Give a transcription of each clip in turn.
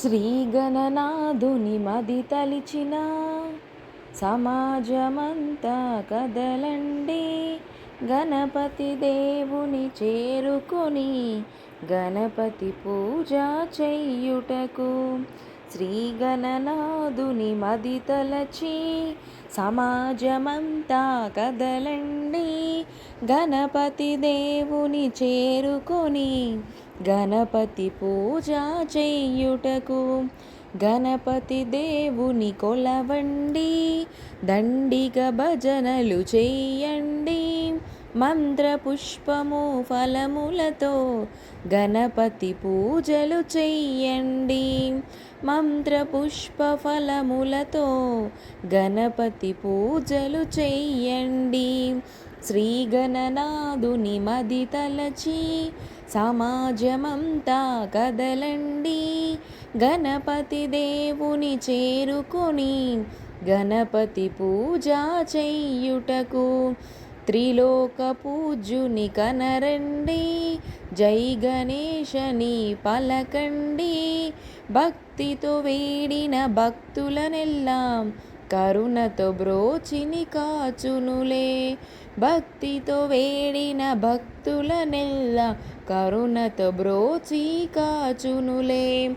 శ్రీగణనాథుని మది తలిచిన సమాజమంతా కదలండి. గణపతి దేవుని చేరుకొని గణపతి పూజ చెయ్యుటకు శ్రీగణనాథుని మది తలచి సమాజమంతా కదలండి. గణపతి దేవుని చేరుకొని గణపతి పూజ చెయ్యుటకు గణపతి దేవుని కొలవండి దండిగ భజనలు చెయ్యండి మంత్ర పుష్పము ఫలములతో గణపతి పూజలు చెయ్యండి మంత్ర పుష్ప ఫలములతో గణపతి పూజలు చెయ్యండి శ్రీగణనాథుని మది తలచి సమాజమంతా కదలండి. గణపతి దేవుని చేరుకొని గణపతి పూజ చెయ్యుటకు త్రిలోక పూజ్యుని కనరండి. జై గణేశని పలకండి. భక్తితో వేడిన భక్తులనెల్లాం కరుణతో బ్రోచిని కాచునులే. భక్తితో వేడిన భక్తుల నెల్ల కరుణతో బ్రోచి కాచునులే.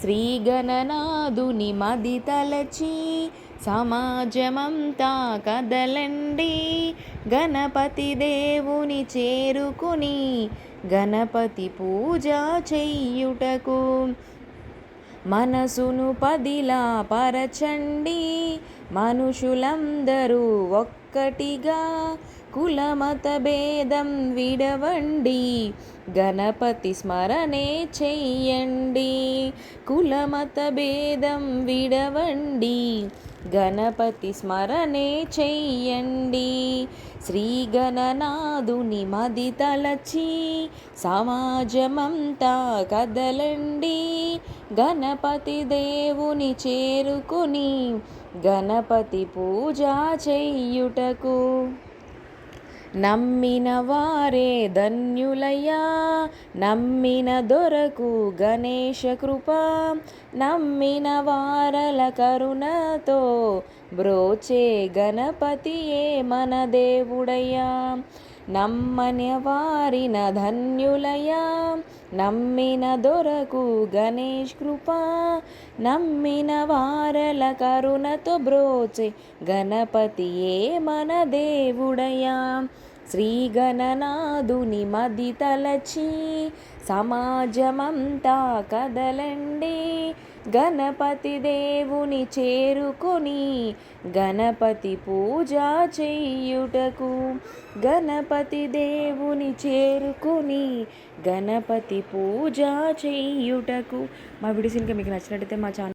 శ్రీగణనాథుని మది తలచి సమాజమంతా కదలండి. గణపతి దేవుని చేరుకుని గణపతి పూజ చెయ్యుటకు మనసును పదిలా పరచండి. మనుషులందరూ ఒక్కటిగా కులమత భేదం విడవండి. గణపతి స్మరణే చెయ్యండి. కులమత భేదం విడవండి. గణపతి స్మరణే చెయ్యండి. శ్రీ గణనాథుని మది తలచి సమాజమంతా కదలండి. గణపతి దేవుని చేరుకుని గణపతి పూజ చెయ్యుటకు నమ్మిన వారే ధన్యులయ్యా. నమ్మిన దొరకు గణేష కృప. నమ్మిన వారల కరుణతో బ్రోచే గణపతియే మన దేవుడయ్యా. నమ్మని వారిన ధన్యులయ్యా. నమ్మిన దొరకు గణేష్ కృపా. నమ్మిన వారల కరుణతో బ్రోచే గణపతియే మన దేవుడయా శ్రీగణనాథుని మది తలచి సమాజమంతా కదలండి. గణపతి దేవుని చేరుకొని గణపతి పూజ చెయ్యుటకు గణపతి దేవుని చేరుకొని గణపతి పూజ చెయ్యుటకు మా వీడియోస్ ఇంకా మీకు నచ్చినట్టయితే మా ఛానల్